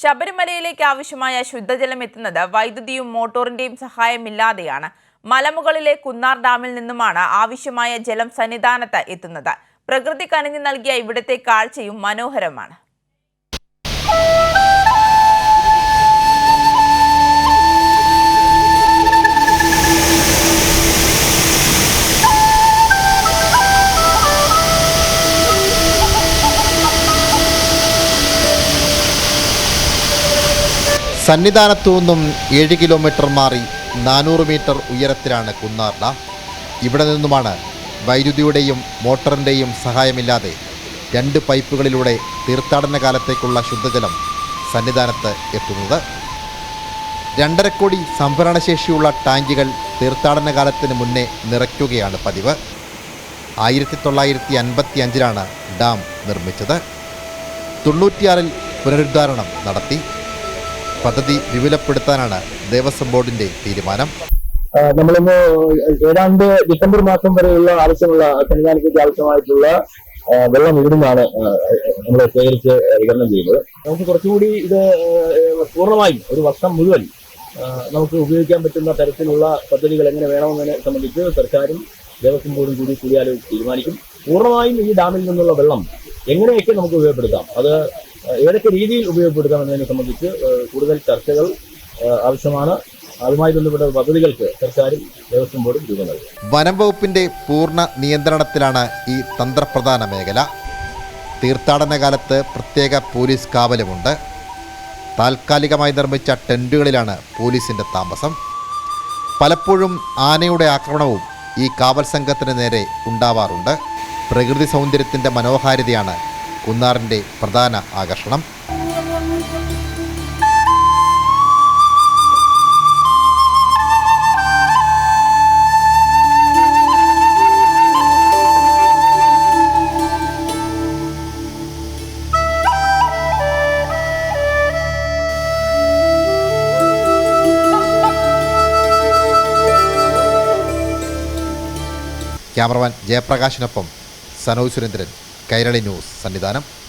ശബരിമലയിലേക്ക് ആവശ്യമായ ശുദ്ധജലം എത്തുന്നത് വൈദ്യുതിയും മോട്ടോറിന്റെയും സഹായമില്ലാതെയാണ്. മലമുകളിലെ കുന്നാർ ഡാമിൽ നിന്നുമാണ് ആവശ്യമായ ജലം സന്നിധാനത്ത് എത്തുന്നത്. പ്രകൃതി കനിഞ്ഞു നൽകിയ ഇവിടുത്തെ കാഴ്ചയും മനോഹരമാണ്. സന്നിധാനത്തു നിന്നും ഏഴ് കിലോമീറ്റർ മാറി നാനൂറ് മീറ്റർ ഉയരത്തിലാണ് കുന്നാർ ഡാം ഇവിടെ നിന്നുമാണ് വൈദ്യുതിയുടെയും മോട്ടറിന്റെയും സഹായമില്ലാതെ രണ്ട് പൈപ്പുകളിലൂടെ തീർത്ഥാടന കാലത്തേക്കുള്ള ശുദ്ധജലം സന്നിധാനത്ത് എത്തുന്നത്. രണ്ടര കോടി സംഭരണശേഷിയുള്ള ടാങ്കികൾ തീർത്ഥാടന കാലത്തിന് മുന്നേ നിറയ്ക്കുകയാണ് പതിവ്. ആയിരത്തി തൊള്ളായിരത്തി അൻപത്തി അഞ്ചിലാണ് ഡാം നിർമ്മിച്ചത്. തൊണ്ണൂറ്റിയാറിൽ പുനരുദ്ധാരണം നടത്തി. പദ്ധതി വിപുലപ്പെടുത്താനാണ് ദേവസ്വം ബോർഡിന്റെ തീരുമാനം. നമ്മളിന്ന് ഏതാണ്ട് ഡിസംബർ മാസം വരെയുള്ള ആവശ്യമുള്ള സന്നിധാനത്തേക്ക് ആവശ്യമായിട്ടുള്ള വെള്ളം ഇവിടുന്നാണ് നമ്മൾ ശേഖരിച്ച് വിതരണം ചെയ്യുന്നത് നമുക്ക് കുറച്ചുകൂടി ഇത് പൂർണമായും ഒരു വർഷം മുഴുവൻ നമുക്ക് ഉപയോഗിക്കാൻ പറ്റുന്ന തരത്തിലുള്ള പദ്ധതികൾ എങ്ങനെ വേണമെന്നതിനെ സംബന്ധിച്ച് സർക്കാരും ദേവസ്വം ബോർഡും കൂടി കൂടിയാലോചിച്ച് തീരുമാനിക്കും. പൂർണമായും ഈ ഡാമിൽ നിന്നുള്ള വെള്ളം എങ്ങനെയൊക്കെ നമുക്ക് ഉപയോഗപ്പെടുത്താം? അത് ഏതൊക്കെ രീതിയിൽ ഉപയോഗപ്പെടുത്താം എന്നതിനെ സംബന്ധിച്ച് കൂടുതൽ ചർച്ചകൾ ആവശ്യമാണ്. അതുമായി ബന്ധപ്പെട്ട പദ്ധതികൾക്ക് സർക്കാരും ദേവസ്വം ബോർഡും രൂപം നൽകും. വനം വകുപ്പിന്റെ പൂർണ നിയന്ത്രണത്തിലാണ് ഈ തന്ത്രപ്രധാന മേഖല. തീർത്ഥാടന കാലത്ത് പ്രത്യേക പോലീസ് കാവലുമുണ്ട്. താൽക്കാലികമായി നിർമ്മിച്ച ടെന്റുകളിലാണ് പോലീസിന്റെ താമസം. പലപ്പോഴും ആനയുടെ ആക്രമണവും ഈ കാവൽ സംഘത്തിന് നേരെ ഉണ്ടാവാറുണ്ട്. പ്രകൃതി സൗന്ദര്യത്തിന്റെ മനോഹാരിതയാണ് കുന്നാറിന്റെ പ്രധാന ആകർഷണം. ക്യാമറമാൻ ജയപ്രകാശിനൊപ്പം സനോജ് സുരേന്ദ്രൻ. കൈരളി ന്യൂസ് സന്നിധാനം.